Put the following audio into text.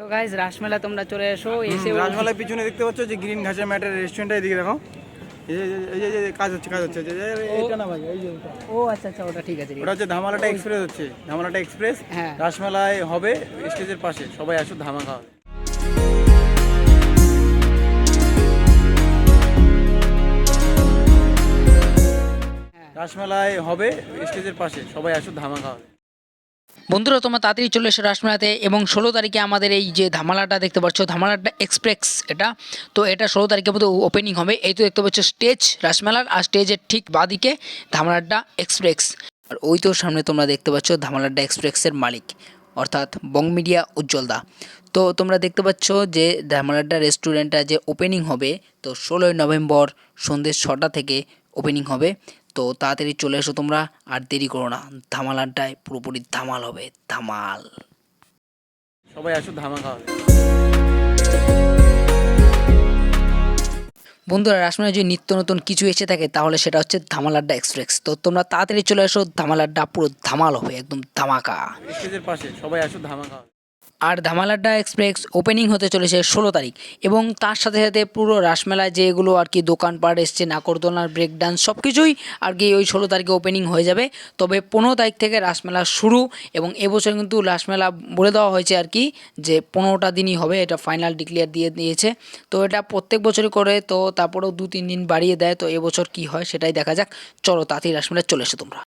তো গাইজ রাসমেলা তোমরা চলে এসো এসে রাজমালার পিছনে দেখতে পাচ্ছ যে গ্রিন ঘাসের ম্যাটের রেস্টুরেন্টটা এদিকে দেখো। এই যে- কাজ হচ্ছে কাজ হচ্ছে এই যে- এই- এইটা না ভাই এই যে ও আচ্ছা আচ্ছা ওটা ঠিক আছে ওটা হচ্ছে ধামালাটা এক্সপ্রেস হচ্ছে। ধামালাটা এক্সপ্রেস হ্যাঁ। রাসমেলায় হবে স্টেজের পাশে। সবাই আসো ধামা খাওয়া হ্যাঁ। রাসমেলায় হবে স্টেজের পাশে। সবাই আসো ধামা খাওয়া বন্ধুরা, তোমরা তাড়াতাড়ি চলে এসো রাসমেলাতে এবং ষোলো তারিখে আমাদের এই যে ধামালাটা দেখতে পাচ্ছ, ধামালাটা এক্সপ্রেস এটা। তো এটা ষোলো তারিখের মধ্যে ওপেনিং হবে। এই তো দেখতে পাচ্ছ স্টেজ রাসমেলার আর স্টেজের ঠিক বাদিকে ধামালাড্ডা এক্সপ্রেস আর ওই তো সামনে তোমরা দেখতে পাচ্ছ ধামালাড্ডা এক্সপ্রেসের মালিক, অর্থাৎ বং মিডিয়া উজ্জ্বলদা তো তোমরা দেখতে পাচ্ছ যে ধামালাড্ডা রেস্টুরেন্টটা যে ওপেনিং হবে, তো ষোলোই নভেম্বর সন্ধ্যে ছটা থেকে ওপেনিং হবে। তো তাড়াতাড়ি চলে এসো তোমরা আর দেরি করো না। ধামাল আড্ডায় পুরোপুরি ধামাল হবে ধামাল। সবাই আসো ধামা খাওয়া বন্ধুরা রাসমণে যদি নিত্য নতুন কিছু এসে থাকে তাহলে সেটা হচ্ছে ধামাল আড্ডা এক্সপ্রেস। তো তোমরা তাড়াতাড়ি চলে এসো ধামাল আড্ডা পুরো ধামাল হবে একদম ধামাকা। স্টেজের পাশে সবাই আসো ধামা খাওয়া আর ধামালাড্ডা এক্সপ্রেস ওপেনিং হতে চলেছে ষোলো তারিখ এবং তার সাথে সাথে পুরো রাসমেলায় যেগুলো আর কি দোকানপাট এসছে নাকরদোলনার ব্রেক ডান্স সব কিছুই আর কি ওই ষোলো তারিখে ওপেনিং হয়ে যাবে। তবে পনেরো তারিখ থেকে রাসমেলা শুরু এবং এবছর কিন্তু রাসমেলা বলে দেওয়া হয়েছে আর কি যে পনেরোটা দিনই হবে, এটা ফাইনাল ডিক্লেয়ার দিয়ে দিয়েছে। তো এটা প্রত্যেক বছরই করে, তো তারপরেও দু তিন দিন বাড়িয়ে দেয়, তো এবছর কি হয় সেটাই দেখা যাক। চলো তাড়াতাড়ি রাসমেলা চলে এসো তোমরা।